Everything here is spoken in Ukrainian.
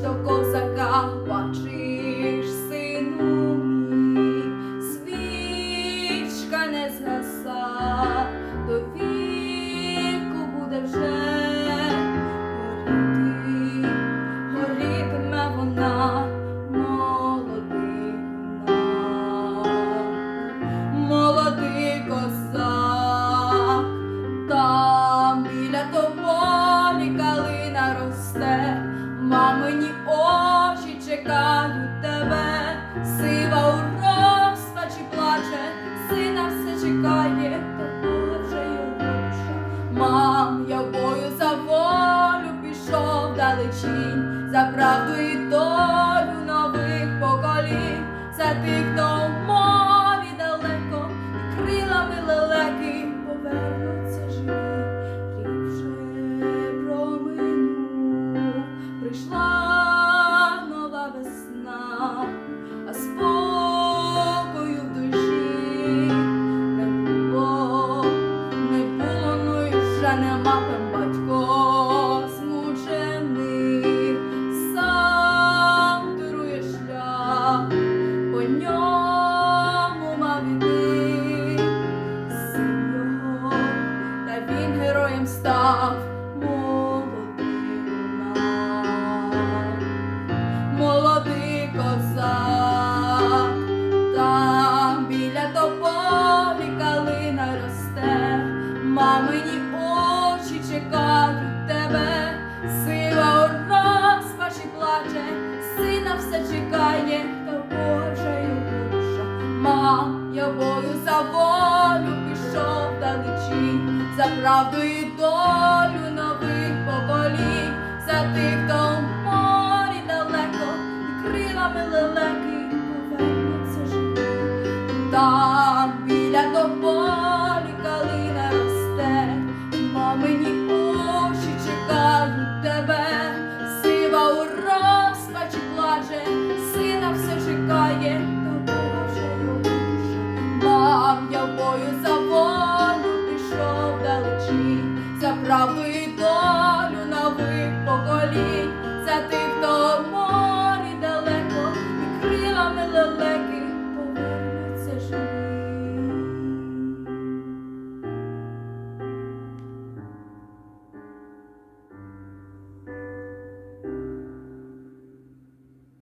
Что козака бачиш, сыну мій, свічка не згасла. Чекають тебе, сива у розпачі плаче, сина все чекає, та Боже його душа. Мам, я бою за волю пішов далечінь, за правду і долю весна, мамині очі чекають тебе, сила у розпачі плаче, сина все чекає, та Божа його душа. Мам, я бою за волю пішов далечінь, за правду і долю нових поколінь, за тих, хто в морі далеко, і крилами лелеки повернуться живі. Там біля тополі все